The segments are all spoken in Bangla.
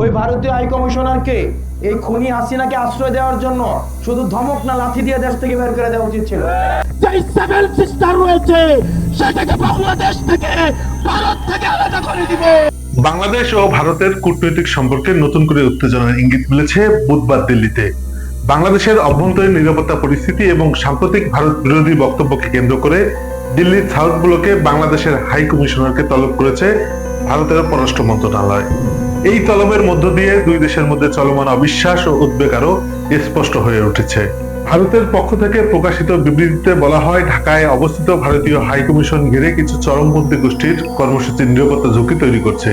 ওই ভারতীয় হাই কমিশনারকে এই খুনি হাসিনাকে আশ্রয় দেওয়ার জন্য শুধু ধমক না লাথি দিয়ে দেশ থেকে বের করে দেওয়া উচিত ছিল। যে সেভেন সিস্টার রয়েছে সেটাকে বাংলাদেশ থেকে ভারত থেকে আলাদা করে দিব। বাংলাদেশ ও ভারতের কূটনৈতিক সম্পর্কে নতুন করে উত্তেজনার ইঙ্গিত মিলেছে বুধবার দিল্লিতে। বাংলাদেশের অভ্যন্তরীণ নিরাপত্তা পরিস্থিতি এবং সাম্প্রতিক ভারত বিরোধী বক্তব্যকে কেন্দ্র করে দিল্লির সাউথ ব্লকে বাংলাদেশের হাই কমিশনারকে তলব করেছে ভারতের পররাষ্ট্র মন্ত্রণালয়। এই তলবের মধ্য দিয়ে দুই দেশের মধ্যে চলমান অবিশ্বাস ও উদ্বেগ আরও স্পষ্ট হয়ে উঠেছে। ভারতের পক্ষ থেকে প্রকাশিত বিবৃতিতে বলা হয়, ঢাকায় অবস্থিত ভারতীয় হাই কমিশন ঘিরে কিছু চরমপন্থী গোষ্ঠীর কর্মসূচির নিরাপত্তা ঝুঁকি তৈরি করছে।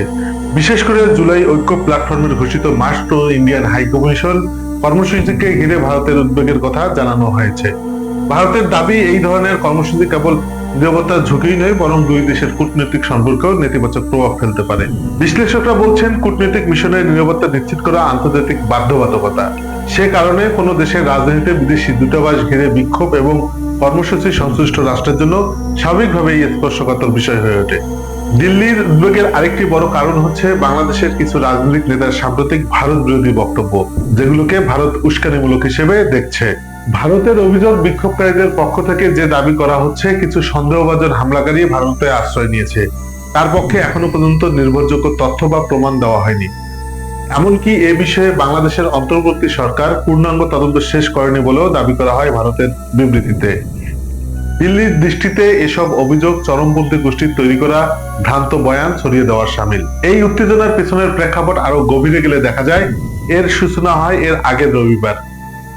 বিশেষ করে জুলাই ঐক্য প্ল্যাটফর্মের ঘোষিত মাস্ট ইন্ডিয়ান হাই কমিশন কর্মসূচিকে ঘিরে ভারতের উদ্বেগের কথা জানানো হয়েছে। ভারতের দাবি, এই ধরনের কর্মসূচি কেবল নিরাপত্তার ঝুঁকি নয় বরং দুই দেশের কূটনৈতিক সম্পর্কেও নেতিবাচক প্রভাব ফেলতে পারে। বিশ্লেষকরা বলছেন, কূটনৈতিক মিশনের নিরাপত্তা নিশ্চিত করা আন্তর্জাতিক বাধ্যবাধকতা। সে কারণে কোনো দেশের রাজধানীতে বিদেশি দূতাবাস ঘিরে বিক্ষোভ এবং কর্মসূচি সংশ্লিষ্ট রাষ্ট্রের জন্য স্বাভাবিকভাবেই স্পর্শকাতর বিষয় হয়ে ওঠে। দিল্লির উদ্বেগের আরেকটি বড় কারণ হচ্ছে বাংলাদেশের কিছু রাজনৈতিক নেতার সাম্প্রতিক ভারত বিরোধী বক্তব্য, যেগুলোকে ভারত উস্কানিমূলক হিসেবে দেখছে। ভারতের অভিযোগ বিক্ষোভকারীদের পক্ষ থেকে যে দাবি করা হচ্ছে, কিছু সন্দেহভাজন হামলাকারী ভারতে আশ্রয় নিয়েছে। তার পক্ষে এখনও পর্যন্ত নির্ভরযোগ্য তথ্য বা প্রমাণ দেওয়া হয়নি। এমনকি এ বিষয়ে বাংলাদেশের অন্তর্বর্তী সরকার পূর্ণাঙ্গ তদন্ত শেষ করেনি বলেও দাবি করা হয় ভারতের বিবৃতিতে। দিল্লির দৃষ্টিতে এসব অভিযোগ চরমপন্থী গোষ্ঠীর তৈরি করা ভ্রান্ত বয়ান ছড়িয়ে দেওয়ার সামিল। এই উত্তেজনার পেছনের প্রেক্ষাপট আরও গভীরে গেলে দেখা যায়, এর সূচনা হয় এর আগের রবিবার।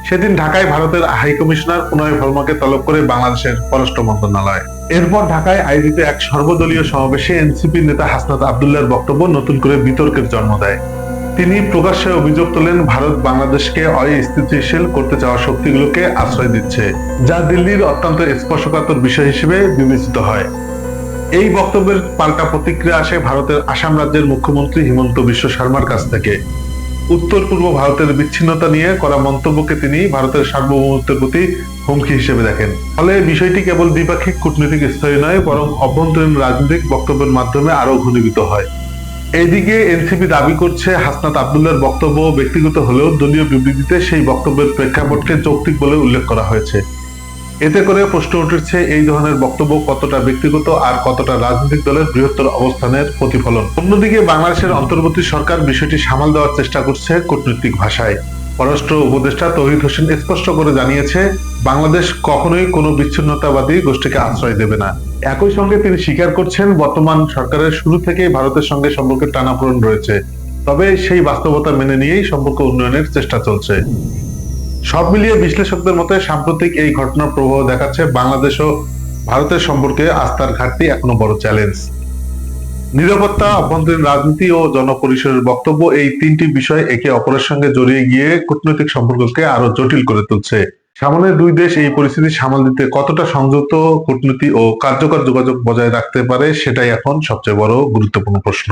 সেদিন ঢাকায় ভারতের হাই কমিশনার প্রণয় ভর্মাকে তলব করে বাংলাদেশের পররাষ্ট্র মন্ত্রণালয়। এরপর ঢাকায় আয়োজিত এক সর্বদলীয় সমাবেশে এনসিপি নেতা হাসনাত আবদুল্লাহর বক্তব্য নতুন করে বিতর্কের জন্ম দেয়। তিনি প্রকাশ্যে অভিযোগ তোলেন, ভারত বাংলাদেশকে অস্থিতিশীল করতে চাওয়া শক্তিগুলোকে আশ্রয় দিচ্ছে, যা দিল্লির অত্যন্ত স্পর্শকাতর বিষয় হিসেবে বিবেচিত হয়। এই বক্তব্যের পাল্টা প্রতিক্রিয়া আসে ভারতের আসাম রাজ্যের মুখ্যমন্ত্রী হিমন্ত বিশ্ব শর্মার কাছ থেকে। উত্তর পূর্ব ভারতের বিচ্ছিন্নতা নিয়ে করা মন্তব্যকে তিনি ভারতের সার্বভৌমত্বের প্রতি হুমকি হিসেবে দেখেন। ফলে বিষয়টি কেবল দ্বিপাক্ষিক কূটনৈতিক স্তরে নয়, বরং অভ্যন্তরীণ রাজনৈতিক বক্তব্যের মাধ্যমে আরও ঘনীভূত হয়। এদিকে এনসিপি দাবি করছে, হাসনাত আবদুল্লার বক্তব্য ব্যক্তিগত হলেও দলীয় বিবৃতিতে সেই বক্তব্যের প্রেক্ষাপটকে যৌক্তিক বলে উল্লেখ করা হয়েছে। এতে করে প্রশ্ন উঠেছে এই ধরনের বক্তব্য কতটা ব্যক্তিগত আর কতটা রাজনৈতিক দলের বৃহত্তর অবস্থানের প্রতিফলন। অন্যদিকে বাংলাদেশের অন্তর্বর্তী সরকার বিষয়টি সামাল দেওয়ার চেষ্টা করছে কূটনৈতিক ভাষায়। পররাষ্ট্র উপদেষ্টা তৌহিদ হোসেন স্পষ্ট করে জানিয়েছে, বাংলাদেশ কখনোই কোনো বিচ্ছিন্নতাবাদী গোষ্ঠীকে আশ্রয় দেবে না। একই সঙ্গে তিনি স্বীকার করছেন, বর্তমান সরকারের শুরু থেকেই ভারতের সঙ্গে সম্পর্কের টানাপোড়েন রয়েছে। তবে সেই বাস্তবতা মেনে নিয়েই সম্পর্ক উন্নয়নের চেষ্টা চলছে। সব মিলিয়ে বিশ্লেষকদের মতে সাম্প্রতিক এই ঘটনার প্রভাব দেখাচ্ছে বাংলাদেশ ও ভারতের সম্পর্কে আস্থার ঘাটতি এখনও বড় চ্যালেঞ্জ। নিরাপত্তা, অভ্যন্তরীণ রাজনীতি ও জনপরিসরের বক্তব্য এই তিনটি বিষয় একে অপরের সঙ্গে জড়িয়ে গিয়ে কূটনৈতিক সম্পর্ককে আরও জটিল করে তুলছে। সামনে দুই দেশ এই পরিস্থিতি সামাল দিতে কতটা সংযত কূটনীতি ও কার্যকর যোগাযোগ বজায় রাখতে পারে সেটাই এখন সবচেয়ে বড় গুরুত্বপূর্ণ প্রশ্ন।